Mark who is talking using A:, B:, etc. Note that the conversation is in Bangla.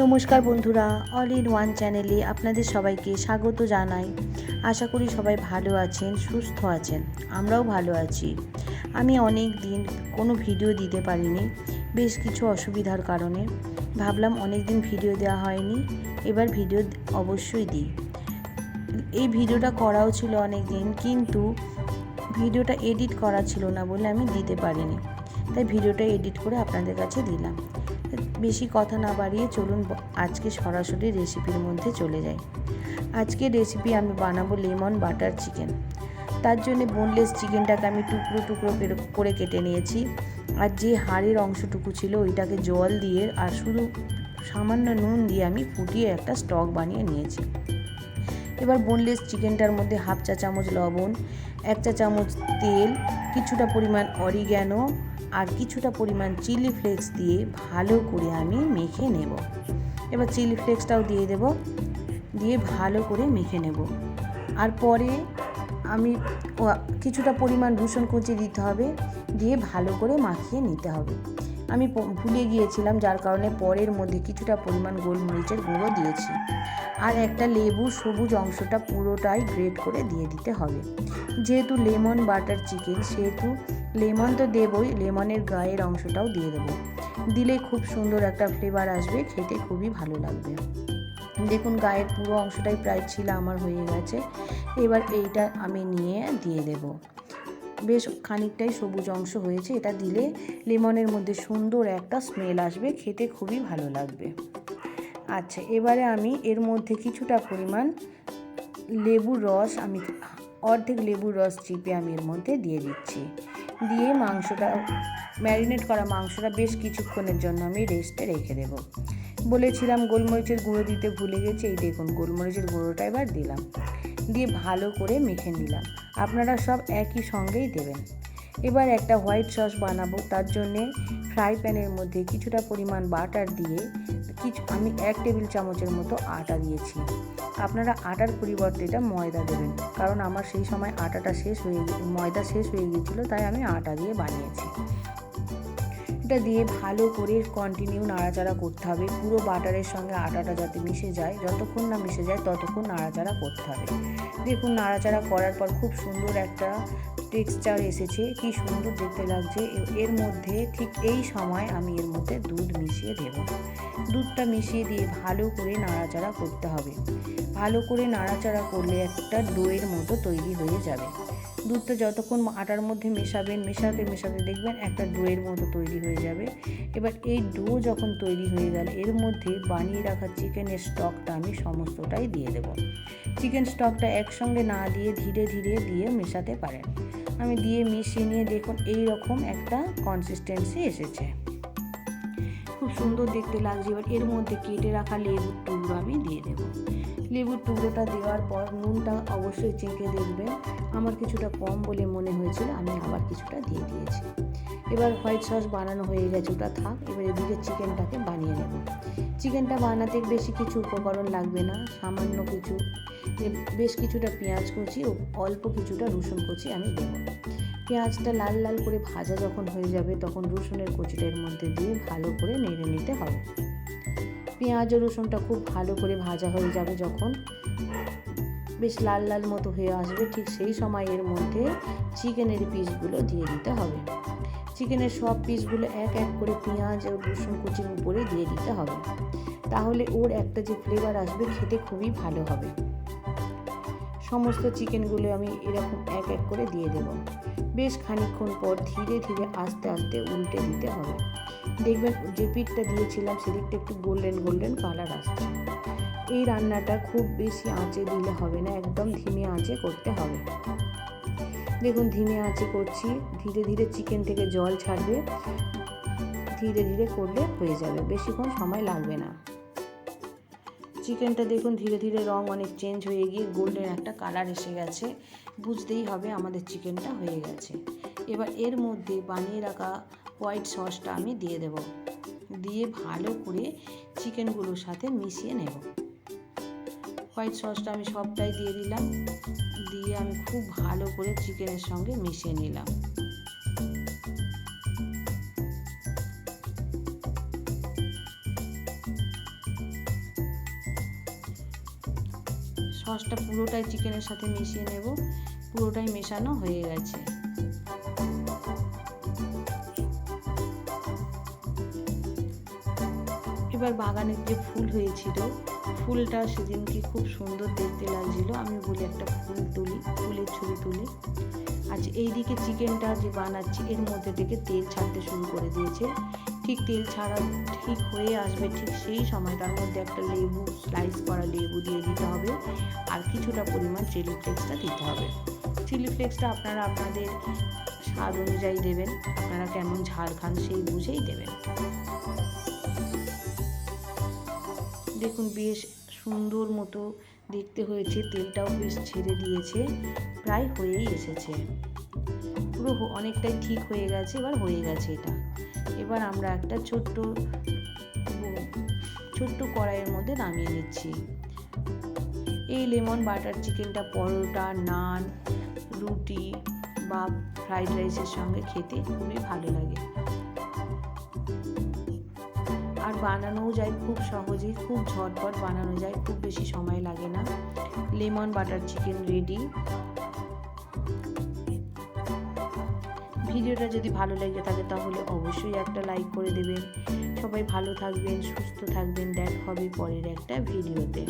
A: নমস্কার বন্ধুরা অল ইন ওয়ান চ্যানেলে আপনাদের সবাইকে স্বাগত জানাই। আশা করি সবাই ভালো আছেন, সুস্থ আছেন, আমরাও ভালো আছি। আমি অনেক দিন কোনো ভিডিও দিতে পারিনি, বেশ কিছু অসুবিধার কারণে। ভাবলাম অনেক দিন ভিডিও দেওয়া হয়নি, এবার ভিডিও অবশ্যই দিই। এই ভিডিওটা করাও ছিল অনেক দিন কিন্তু ভিডিওটা এডিট করা ছিল না বলে আমি দিতে পারিনি। তাই ভিডিওটা এডিট করে আপনাদের কাছে দিলাম। বেশি কথা না বাড়িয়ে চলুন আজকে সরাসরি রেসিপির মধ্যে চলে যাই। আজকে রেসিপি আমি বানাবো লেমন বাটার চিকেন। তার জন্য বোনলেস চিকেনটাকে আমি টুকরো টুকরো করে- কেটে নিয়েছি। আর যে হাড়ের অংশটুকু ছিল ওইটাকে জল দিয়ে আর শুধু সামান্য নুন দিয়ে আমি ফুটিয়ে একটা স্টক বানিয়ে নিয়েছি। এবার বোনলেস চিকেনটার মধ্যে হাফ চা চামচ লবণ, এক চা চামচ তেল, কিছুটা পরিমাণ অরিগ্যানো আর কিছুটা পরিমাণ চিলি ফ্লেক্স দিয়ে ভালো করে আমি মেখে নেব। এবার চিলি ফ্লেক্সটাও দিয়ে দেব, দিয়ে ভালো করে মেখে নেব। আর পরে আমি কিছুটা পরিমাণ রসুন কুচি দিতে হবে, দিয়ে ভালো করে মাখিয়ে নিতে হবে। আমি ভুলে গিয়েছিলাম, যার কারণে পরের মধ্যে কিছুটা পরিমাণ গোলমরিচের গুঁড়ো দিয়েছি। আর একটা লেবু সবুজ অংশটা পুরোটাই গ্রেট করে দিয়ে দিতে হবে। যেহেতু লেমন বাটার চিকেন, সেহেতু লেমন তো দেবই, লেমনের গায়ের অংশটাও দিয়ে দেবো। দিলে খুব সুন্দর একটা ফ্লেভার আসবে, খেতে খুবই ভালো লাগবে। দেখুন, গায়ের পুরো অংশটাই প্রায় ছিল, আমার হয়ে গেছে। এবার এইটা আমি নিয়ে দিয়ে দেব। বেশ খানিকটাই সবুজ অংশ হয়েছে। এটা দিলে লেমনের মধ্যে সুন্দর একটা স্মেল আসবে, খেতে খুবই ভালো লাগবে। আচ্ছা এবারে আমি এর মধ্যে কিছুটা পরিমাণ লেবুর রস, আমি অর্ধেক লেবুর রস চিপে আমি এর মধ্যে দিয়ে দিচ্ছি। দিয়ে মাংসটা, ম্যারিনেট করা মাংসটা বেশ কিছুক্ষণের জন্য আমি রেস্টে রেখে দেবো। বলেছিলাম গোলমরিচের গুঁড়ো দিতে ভুলে গেছি, এই দেখুন, গোলমরিচের গুঁড়োটা এবার দিলাম। দিয়ে ভালো করে মেখে নিলাম। আপনারা সব একই সঙ্গেই দেবেন। এবার একটা হোয়াইট সস বানাবো। তার জন্যে ফ্রাই প্যানের মধ্যে কিছুটা পরিমাণ বাটার দিয়ে কিছু, আমি এক টেবিল চামচের মতো আটা দিয়েছি। আপনারা আটার পরিবর্তে এটা ময়দা দেবেন। কারণ আমার সেই সময় আটাটা শেষ হয়ে ময়দা শেষ হয়ে গিয়েছিল, তাই আমি আটা দিয়ে বানিয়েছি। এটা দিয়ে ভালো করে কন্টিনিউ নাড়াচাড়া করতে হবে। পুরো বাটারের সঙ্গে আটাটা যাতে মিশে যায়, যতক্ষণ না মিশে যায় ততক্ষণ নাড়াচাড়া করতে হবে। দেখুন, নাড়াচাড়া করার পর খুব সুন্দর একটা টেক্সচার এসেছে। কি সুন্দর দেখতে লাগছে। এর মধ্যে ঠিক এই সময় আমি এর মধ্যে দুধ মিশিয়ে দেব। দুধটা মিশিয়ে দিয়ে ভালো করে নাড়াচাড়া করতে হবে। ভালো করে নাড়াচাড়া করলে একটা ডোয়ের মতো তৈরি হয়ে যাবে। দুধটা যতক্ষণ আটার মধ্যে মেশাবেন, মেশাতে মেশাতে দেখবেন একটা ডোয়ের মতো তৈরি হয়ে যাবে। এবার এই ডো যখন তৈরি হয়ে গেল, এর মধ্যে বানিয়ে রাখা চিকেনের স্টকটা আমি সমস্তটাই দিয়ে দেব। চিকেন স্টকটা একসঙ্গে না দিয়ে ধীরে ধীরে দিয়ে মেশাতে পারেন। আমি দিয়ে মিশিয়ে নিয়ে দেখুন এই রকম একটা কনসিস্টেন্সি এসেছে। সুন্দর দেখতে লাগছে। এবার এর মধ্যে কেটে রাখা লেবুর টুকরো আমি দিয়ে দেবো। লেবুর টুকরোটা দেওয়ার পর নুনটা অবশ্যই চেঁকে দেখবেন। আমার কিছুটা কম বলে মনে হয়েছিল, আমি আবার কিছুটা দিয়ে দিয়েছি। এবার হোয়াইট সস বানানো হয়ে গেছে, ওটা থাক। এবার এদিকে চিকেনটাকে বানিয়ে নেব। চিকেনটা বানাতে বেশি কিছু উপকরণ লাগবে না, সামান্য কিছু। বেশ কিছুটা পেঁয়াজ কুচি ও অল্প কিছুটা রসুন কুচি আমি দেবো। পেঁয়াজটা লাল লাল করে ভাজা যখন হয়ে যাবে, তখন রসুনের কুচিটা এর মধ্যে দিয়ে ভালো করে নেড়ে নিতে হবে। পেঁয়াজ ও রসুনটা খুব ভালো করে ভাজা হয়ে যাবে যখন। বেশ লাল লাল মতো হয়ে আসবে, ঠিক সেই সময় এর মধ্যে চিকেনের পিসগুলো দিয়ে দিতে হবে। চিকেনের সব পিসগুলো এক এক করে পেঁয়াজ ও রসুন কুচির উপরে দিয়ে দিতে হবে। তাহলে ওর একটা যে ফ্লেভার আসবে, খেতে খুবই ভালো হবে। সমস্ত চিকেনগুলো আমি এরকম এক এক করে দিয়ে দেব। বেশ খানিকক্ষণ পর ধীরে ধীরে আস্তে আস্তে উল্টে দিতে হবে। দেখবেন যে পিঠটা দিয়েছিলাম সেদিকটা একটু গোল্ডেন গোল্ডেন কালার আসছে। এই রান্নাটা খুব বেশি আঁচে দিলে হবে না, একদম ধিমে আঁচে করতে হবে। দেখুন, ধিমে আঁচে করছি, ধীরে ধীরে চিকেন থেকে জল ছাড়বে, ধীরে ধীরে করলে হয়ে যাবে, বেশিক্ষণ সময় লাগবে না। চিকেনটা দেখুন, ধীরে ধীরে রং অনেক চেঞ্জ হয়ে গিয়ে গোল্ডেন একটা কালার এসে গেছে। বুঝতেই হবে আমাদের চিকেনটা হয়ে গেছে। এবার এর মধ্যে বানিয়ে রাখা হোয়াইট সসটা আমি দিয়ে দেব। দিয়ে ভালো করে চিকেনগুলোর সাথে মিশিয়ে নেব। হোয়াইট সসটা আমি সবটাই দিয়ে দিলাম। দিয়ে আমি খুব ভালো করে চিকেনের সঙ্গে মিশিয়ে নিলাম। সসটা পুরোটাই চিকেনের সাথে মিশিয়ে নেব। পুরোটাই মেশানো হয়ে গেছে। এবার বাগানের যে ফুল হয়েছিল, ফুলটা সেদিনকে খুব সুন্দর দেখতে লাগছিল। আমি বলি একটা ফুল তুলি, ফুলের ছবি তুলি। আচ্ছা এইদিকে চিকেনটা যে বানাচ্ছি, এর মধ্যে থেকে তেল ছাড়তে শুরু করে দিয়েছে। ঠিক তেল ছাড়া ঠিক হয়ে আসবে ঠিক সেই সময় তার মধ্যে একটা লেবু স্লাইস করা লেবু দিয়ে দিতে হবে। আর কিছুটা পরিমাণ চিলি ফ্লেক্সটা দিতে হবে। চিলি ফ্লেক্সটা আপনারা আপনাদের স্বাদ অনুযায়ী দেবেন। আপনারা কেমন ঝাল খান সেই বুঝেই দেবেন। দেখুন, বেশ সুন্দর মতো দেখতে হয়েছে। তেলটাও বেশ ছেড়ে দিয়েছে। প্রায় হয়েই এসেছে। পুরো অনেকটাই ঠিক হয়ে গেছে, এবার হয়ে গেছে এটা। এবার আমরা একটা ছোট্ট ছোট্ট কড়াইয়ের মধ্যে নামিয়ে নিচ্ছি। এই লেমন বাটার চিকেনটা, পরোটা, নান, রুটি বা ফ্রাইড রাইসের সঙ্গে খেতে খুবই ভালো লাগে। আর বানানোও যায় খুব সহজেই খুব ঝটপট বানানো যায়, খুব বেশি সময় লাগে না। Lemon butter chicken ready. ভিডিওটা যদি ভালো লেগে থাকে তাহলে অবশ্যই একটা লাইক করে দেবেন। সবাই ভালো থাকবেন, সুস্থ থাকবেন। দেখা হবে পরের একটা ভিডিওতে।